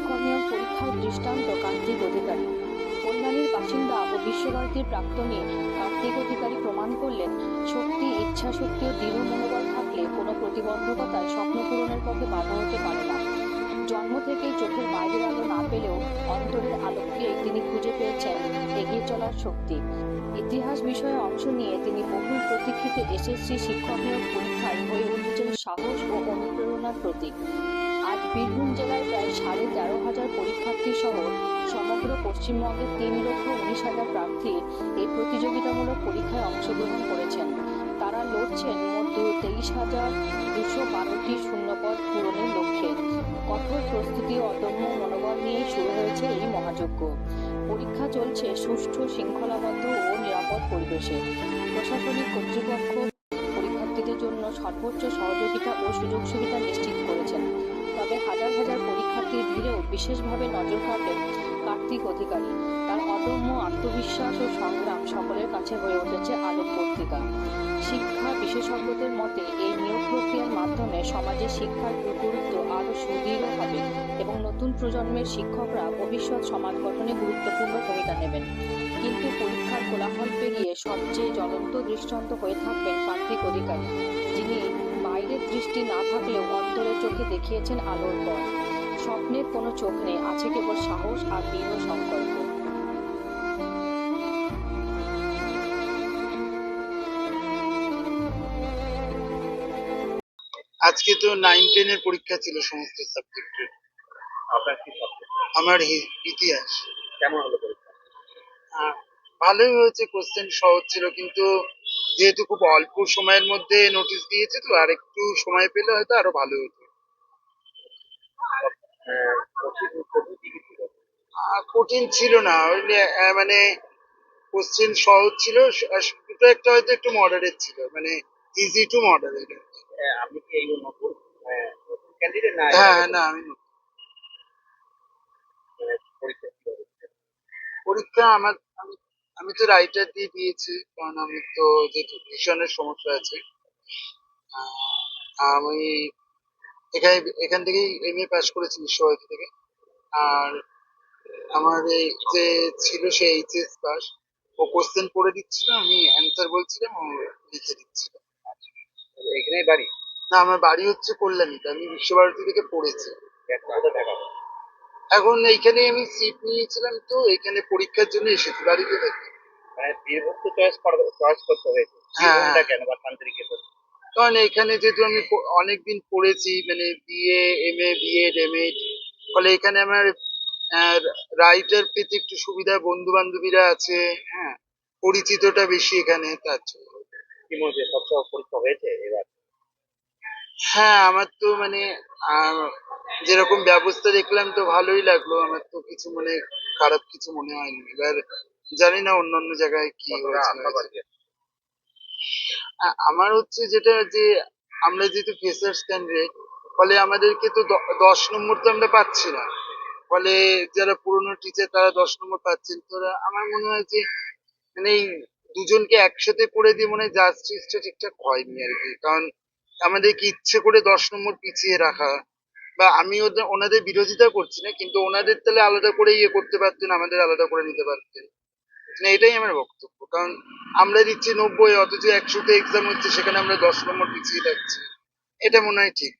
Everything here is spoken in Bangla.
শিক্ষণীয় পরীক্ষার দৃষ্টান্ত কার্তিক অধিকারী। কল্যাণীর বাসিন্দা ও বিশ্বভারতীর প্রাক্তনে কার্তিক অধিকারী প্রমাণ করলেন শক্তি ইচ্ছা শক্তি ও দৃঢ় মনোবল থাকলে কোনো প্রতিবন্ধকতা স্বপ্ন পূরণের পথে বাধা হতে পারে না। জন্ম থেকেই চোখের বাইরের আলো না পেলেও অন্তরের আলোকে তিনি খুঁজে পেয়েছেন, এগিয়ে চলার শক্তি। ইতিহাস বিষয়ে অংশ নিয়ে তিনি বহু প্রতীক্ষিত এসএসসি শিক্ষক পরীক্ষায় হয়ে উঠেছেন সাহস ও অনুপ্রেরণার প্রতীক। বীরভূম জেলায় প্রায় সাড়ে তেরো হাজার পরীক্ষার্থী সহ সমগ্র পশ্চিমবঙ্গের তিন লক্ষ উনিশ হাজার প্রার্থী এই প্রতিযোগিতামূলক পরীক্ষায় অংশগ্রহণ করেছেন। তারা লড়ছেন মোট তেইশ হাজার দুশো বারোটি শূন্যপদ পূরণের লক্ষ্যে। কঠোর প্রস্তুতি অদম্য মনোবল নিয়ে শুরু হয়েছে এই মহাযজ্ঞ। পরীক্ষা চলছে সুষ্ঠু, শৃঙ্খলাবদ্ধ ও নিরাপদ পরিবেশে। প্রশাসনিক কর্তৃপক্ষ পরীক্ষার্থীদের জন্য সর্বোচ্চ সহযোগিতা ও সুযোগ সুবিধা নিশ্চিত করেছেন। তবে হাজার হাজার পরীক্ষার্থীর ভিড়েও বিশেষভাবে নজর কাটেন কার্তিক অধিকারী। তার অদম্য আত্মবিশ্বাস ও সংগ্রাম সকলের কাছে হয়ে উঠেছে আলোক পত্রিকা। শিক্ষা বিশেষজ্ঞদের মতে, এই নিয়োগ প্রক্রিয়ার মাধ্যমে সমাজে শিক্ষার গুরুত্ব আরও সুদৃঢ় হবে এবং নতুন প্রজন্মের শিক্ষকরা ভবিষ্যৎ সমাজ গঠনে গুরুত্বপূর্ণ ভূমিকা নেবেন। কিন্তু পরীক্ষার কোলাহল পেরিয়ে সবচেয়ে জ্বলন্ত দৃষ্টান্ত হয়ে থাকবেন কার্তিক অধিকারী, যিনি বাইরের দৃষ্টি না থাকলেও অন্তরের চোখে দেখিয়েছেন আলোর পথ। স্বপ্নের কোনো চোখ নেই আছে কেবল সাহস আর দৃঢ় সংকল্প। আজকে তো নাইন টেনের পরীক্ষা ছিল সমস্ত সাবজেক্টের আপনার কি সাবজেক্ট আমার ইতিহাস। কেমন হলো পরীক্ষা? ভালোই হয়েছে কোশ্চেন সহজ ছিল কিন্তু যেহেতু খুব অল্প সময়ের মধ্যে নোটিশ দিয়েছে তো আর একটু সময় পেলে হয়তো আরও ভালো হতো। কঠিন ছিল না। মানে কোশ্চেন সহজ ছিল দুটো একটা হয়তো একটু মডারেট ছিল মানে ইজি টু মডারেট আপনি কি এই নতুন ক্যান্ডিডেট না? হ্যাঁ না আমি পরীক্ষা কীভাবে হচ্ছে? পরীক্ষা আমার আমি তো রাইটার দিয়ে দিয়েছি কারণ আমি তো যেহেতু ভিশনের সমস্যা আছে আমি এখানে এখান থেকেই এম এ পাস করেছি বিশ্বভারতী থেকে। আর আমার এই যে ছিল সে এইচএস পাস ও কোশ্চেন পড়ে দিচ্ছিল আমি অ্যান্সার বলছিলাম ও লিখে দিচ্ছিল। এখানেই বাড়ি? না আমার বাড়ি হচ্ছে কল্যাণীতে আমি বিশ্বভারতী থেকে পড়েছি। এখন এইখানে আমি সিট নিয়েছিলাম তো এখানে পরীক্ষার জন্য এসেছি বাড়িতে থাকি। মানে বীরভূম চয়েস চয়েস করতে হয়েছে। হ্যাঁ। কেন বা শান্তিনিকেতন কারণ এখানে যেহেতু আমি অনেকদিন পড়েছি মানে B A M A B Ed M Ed ফলে এখানে আমার রাইটার পেতে একটু সুবিধা বন্ধু বান্ধবীরা আছে হ্যাঁ পরিচিতটা বেশি এখানে তার জন্য। কি মনে হচ্ছে সব পরীক্ষা হয়েছে এবার? হ্যাঁ আমার তো মানে যেরকম ব্যবস্থা দেখলাম তো ভালোই লাগল আমার তো কিছু মানে খারাপ কিছু মনে হয়নি। এবার জানি না অন্যান্য জায়গায় কি হয়েছে। আমার হচ্ছে যেটা যে আমরা যেহেতু ফ্রেশার্স ক্যান্ডিডেট ফলে আমাদেরকে তো দশ নম্বর তো আমরা পাচ্ছি না। ফলে যারা পুরনো টিচার তারা দশ নম্বর পাচ্ছেন। তো আমার মনে হয় যে মানে এই দুজনকে একসাথে করে দিয়ে মনে হয় জাস্টিসটা ঠিকঠাক হয়নি আর কি। কারণ আমাদেরকে ইচ্ছে করে দশ নম্বর পিছিয়ে রাখা বা আমি ওদের ওনাদের বিরোধিতা করছি না কিন্তু ওনাদের তাহলে আলাদা করে ইয়ে করতে পারতেন আমাদের আলাদা করে নিতে পারতেন। না, এটাই আমার বক্তব্য। কারণ আমরা দিচ্ছি নব্বই, অথচ একশোতে এক্সাম হচ্ছে, সেখানে আমরা দশ নম্বর পিছিয়ে থাকছি। এটা মনে হয় ঠিক।